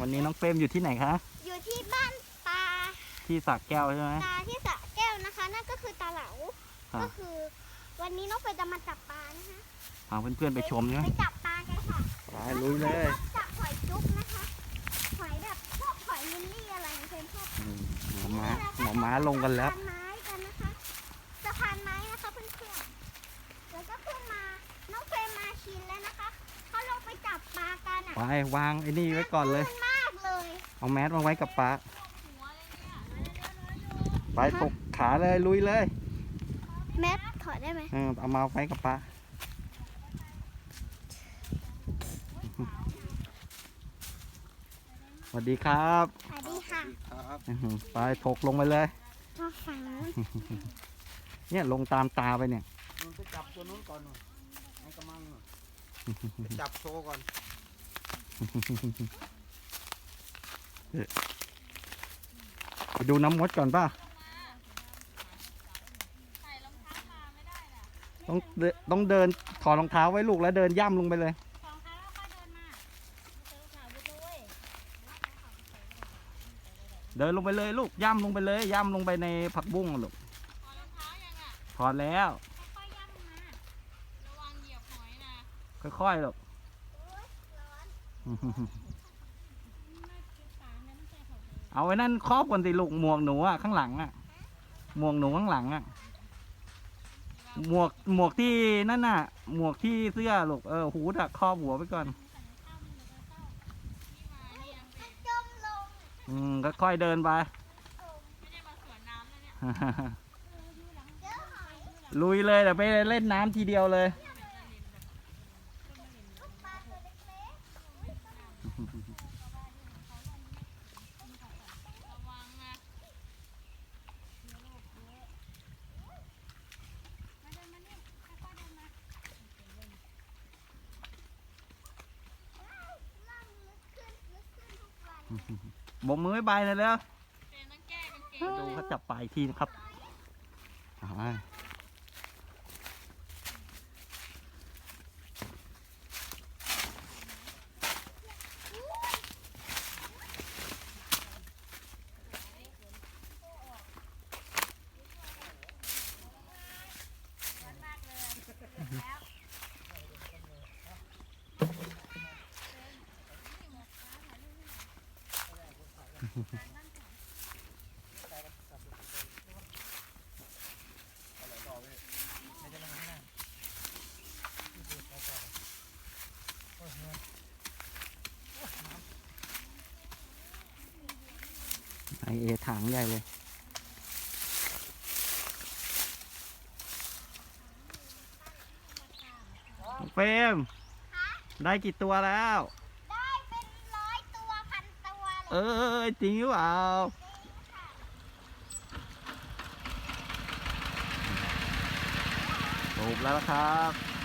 วันนี้น้องเฟรมอยู่ที่ไหนคะ อยู่ที่บ้านตาที่สระแก้วใช่ไหมตาที่สระแก้วนะคะ นั่นก็คือตาเหลาค่ะก็คือ วันนี้น้องเฟยจะมาจับปลานะคะพาเพื่อนๆไปชมใช่ไหมไปจับปลากันค่ะไปลุยเลยจับหอยจุ๊บนะคะหอยแบบพวกหอยมิลลี่อะไรเพื่อนชอบ อืมหมอม้าหมอม้าลงกันแล้ว สะพานไม้กันนะคะสะพานไม้นะคะเพื่อนๆแล้วก็ขึ้นมา น้องเฟรมมาชินแล้วนะคะ เขาลงไปจับปลากันอะไปวางไอ้นี่ไว้ก่อนเลยลื่มาก เลยเอาแมสมาไว้กับปลาไปถกขาเลยลุยเลย แมทถอดได้ไหมเออเอามาไว้กับปลาสวัสดีครับสวัสดีค่ะครับอื้อหือไปถกลงไปเลยมาฝั่งนู้นเนี่ยลงตามตาไปเนี่ยมึงไปจับตัวนู้นก่อนหน่อยไอ้กระมังหน่อยไปจับโชว์ก่อน ไปดูน้ำมดก่อนป่ะต้องเดินต้องเดินถอดรองเท้าไว้ลูกแล้วเดินย่ำลงไปเลย เดินลงไปเลยลูกย่ำลงไปเลย ย่ำลงไปในผักบุ้งอะลูกถอดแล้วระวังเหยียบหอยนะค่อยๆลูก เอาไว้นั่นครอบก่อนสิลูกหมวกหนูอะข้างหลังอะหมวกหนูข้างหลังอะหมวกหมวกที่นั่นน่ะ หมวกที่เสื้อลูกเออหูดอะครอบหัวไปก่อน จมลงอืมก็ค่อยเดินไป ไม่ได้มาสวนน้ำนะเนี่ย เจอหอย ลุยเลยเดี๋ยวไปเล่นน้ำทีเดียวเลยกปลาตัวเล็ก ระวังนะ ๆล่างลึกขึ้นลึกขึ้น ทุกวันบกมือไม่บายเลยแล้วเจนต้องแก้กางเกงดูเขาจับปลาอีกทีนะครับ ไอเอถังใหญ่เลย เฟรมได้กี่ตัวแล้ว ได้เป็นร้อยตัวพันตัว เลเอยอจริงหรือเปล่าจบแล้วครับ